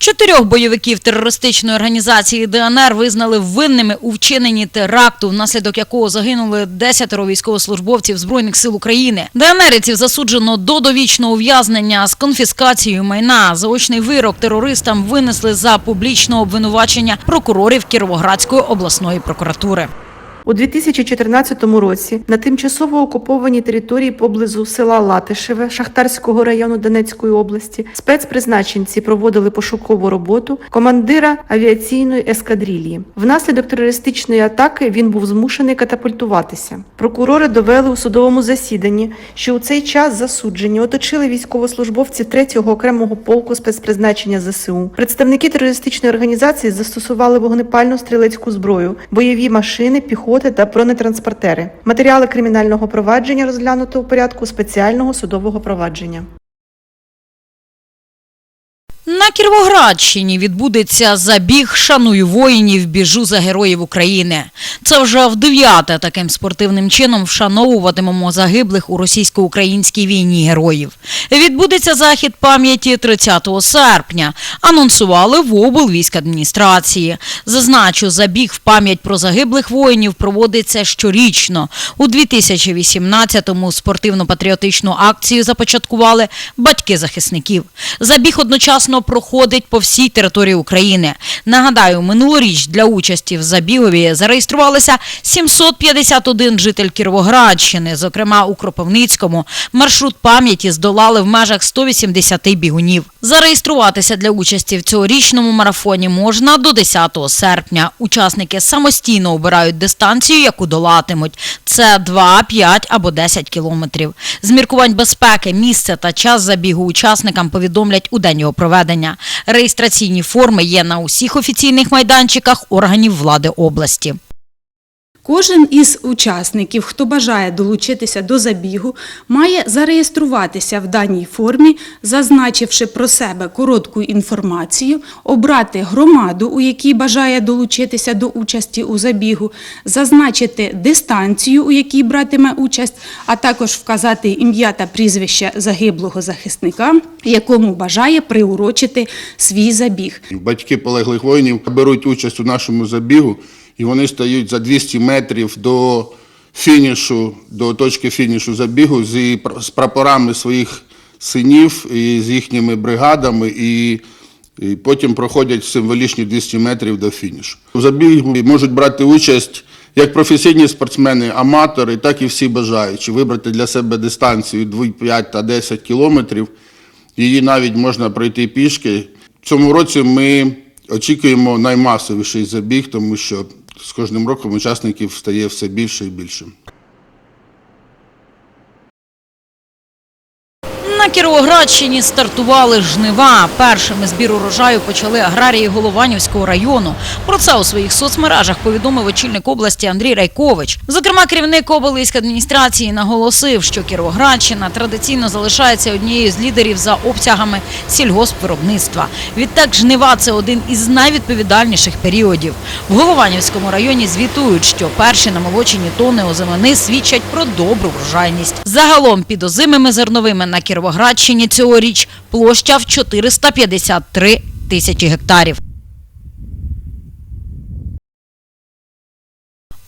Чотирьох бойовиків терористичної організації ДНР визнали винними у вчиненні теракту, внаслідок якого загинули десятеро військовослужбовців збройних сил України. ДНРівців засуджено до довічного ув'язнення з конфіскацією майна. Заочний вирок терористам винесли за публічне обвинувачення прокурорів Кіровоградської обласної прокуратури. У 2014 році на тимчасово окупованій території поблизу села Латишеве Шахтарського району Донецької області спецпризначенці проводили пошукову роботу командира авіаційної ескадрилії. Внаслідок терористичної атаки він був змушений катапультуватися. Прокурори довели у судовому засіданні, що у цей час засуджені оточили військовослужбовці 3-го окремого полку спецпризначення ЗСУ. Представники терористичної організації застосували вогнепальну стрілецьку зброю, бойові машини, піхоти та бронетранспортери. Матеріали кримінального провадження розглянуто у порядку спеціального судового провадження. На Кіровоградщині відбудеться забіг «Шаную воїнів, біжу за героїв України». Це вже в дев'яте таким спортивним чином вшановуватимемо загиблих у російсько-українській війні героїв. Відбудеться захід пам'яті 30 серпня. Анонсували в облвійськадміністрації. Зазначу, забіг в пам'ять про загиблих воїнів проводиться щорічно. У 2018-му спортивно-патріотичну акцію започаткували батьки захисників. Забіг одночасно проходить по всій території України. Нагадаю, минулоріч для участі в забігові зареєструвалися 751 житель Кіровоградщини, зокрема у Кропивницькому. Маршрут пам'яті здолали в межах 180 бігунів. Зареєструватися для участі в цьогорічному марафоні можна до 10 серпня. Учасники самостійно обирають дистанцію, яку долатимуть. Це 2, 5 або 10 кілометрів. З міркувань безпеки, місце та час забігу учасникам повідомлять у день його проведення. Реєстраційні форми є на усіх офіційних майданчиках органів влади області. Кожен із учасників, хто бажає долучитися до забігу, має зареєструватися в даній формі, зазначивши про себе коротку інформацію, обрати громаду, у якій бажає долучитися до участі у забігу, зазначити дистанцію, у якій братиме участь, а також вказати ім'я та прізвище загиблого захисника, якому бажає приурочити свій забіг. Батьки полеглих воїнів беруть участь у нашому забігу, і вони стають за 200 метрів до фінішу, до точки фінішу забігу з, прапорами своїх синів і з їхніми бригадами, і, і потім проходять символічні 200 метрів до фінішу. У забігу можуть брати участь як професійні спортсмени, аматори, так і всі бажаючі вибрати для себе дистанцію 2, 5 та 10 кілометрів. Її навіть можна пройти пішки. В цьому році ми очікуємо наймасовіший забіг, тому що з кожним роком учасників стає все більше і більше. Кіровоградщині стартували жнива. Першими збір урожаю почали аграрії Голованівського району. Про це у своїх соцмережах повідомив очільник області Андрій Райкович. Зокрема, керівник облвійськадміністрації наголосив, що Кіровоградщина традиційно залишається однією з лідерів за обсягами сільгоспвиробництва. Відтак, жнива це один із найвідповідальніших періодів. В Голованівському районі звітують, що перші намолочені тони озимини свідчать про добру врожайність. Загалом під озимими зерновими на Кіровоградщині цьогоріч площа в 453 тисячі гектарів.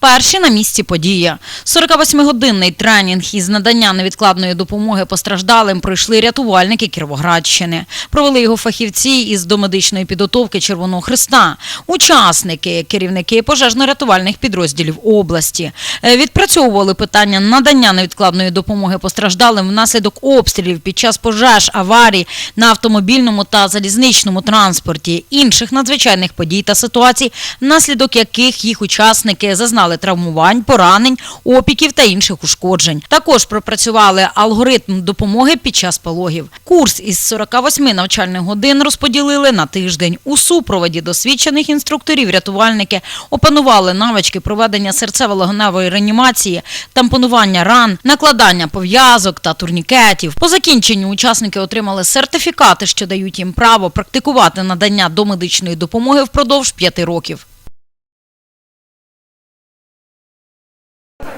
Перші на місці події. 48-годинний тренінг із надання невідкладної допомоги постраждалим пройшли рятувальники Кіровоградщини. Провели його фахівці із домедичної підготовки Червоного Христа, учасники, керівники пожежно-рятувальних підрозділів області. Е, Відпрацьовували питання надання невідкладної допомоги постраждалим внаслідок обстрілів під час пожеж, аварій на автомобільному та залізничному транспорті, інших надзвичайних подій та ситуацій, внаслідок яких їх учасники зазнали травмувань, поранень, опіків та інших ушкоджень. Також пропрацювали алгоритм допомоги під час пологів. Курс із 48 навчальних годин розподілили на тиждень. У супроводі досвідчених інструкторів рятувальники опанували навички проведення серцево-легеневої реанімації, тампонування ран, накладання пов'язок та турнікетів. По закінченню учасники отримали сертифікати, що дають їм право практикувати надання домедичної допомоги впродовж п'яти років.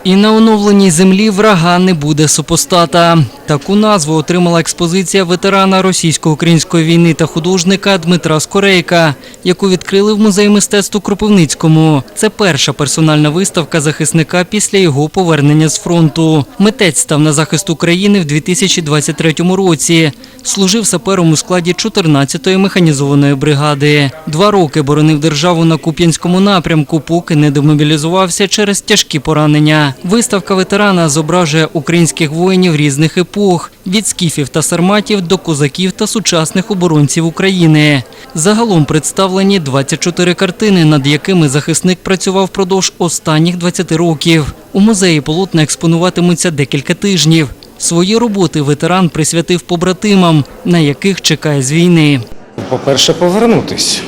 І на оновленій землі врага не буде супостата. Таку назву отримала експозиція ветерана російсько-української війни та художника Дмитра Скорейка, яку відкрили в музеї мистецтв у Кропивницькому. Це перша персональна виставка захисника після його повернення з фронту. Митець став на захист України в 2023 році. Служив сапером у складі 14-ї механізованої бригади. Два роки боронив державу на Куп'янському напрямку, поки не демобілізувався через тяжкі поранення. Виставка ветерана зображує українських воїнів різних епох від скіфів та сарматів до козаків та сучасних оборонців України. Загалом представлені 24 картини, над якими захисник працював впродовж останніх 20 років. У музеї полотна експонуватимуться декілька тижнів. Свої роботи ветеран присвятив побратимам, на яких чекає з війни. По-перше, повернутись.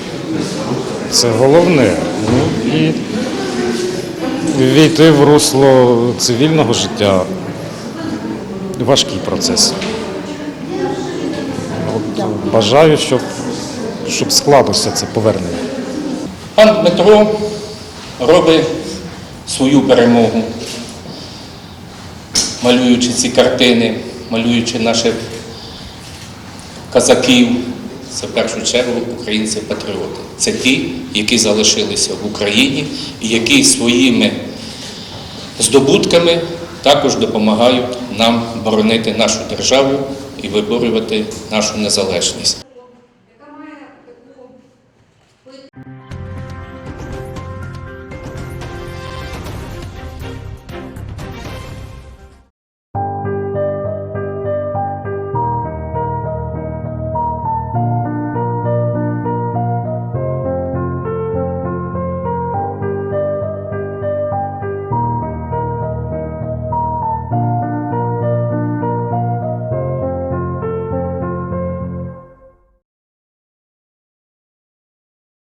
Це головне. Ну і війти в русло цивільного життя. Важкий процес. От, бажаю, щоб, щоб склалося це повернення. Пан Дмитро робить свою перемогу, малюючи ці картини, малюючи наших козаків. Це в першу чергу українці-патріоти. Це ті, які залишилися в Україні і які своїми здобутками також допомагають нам боронити нашу державу і виборювати нашу незалежність.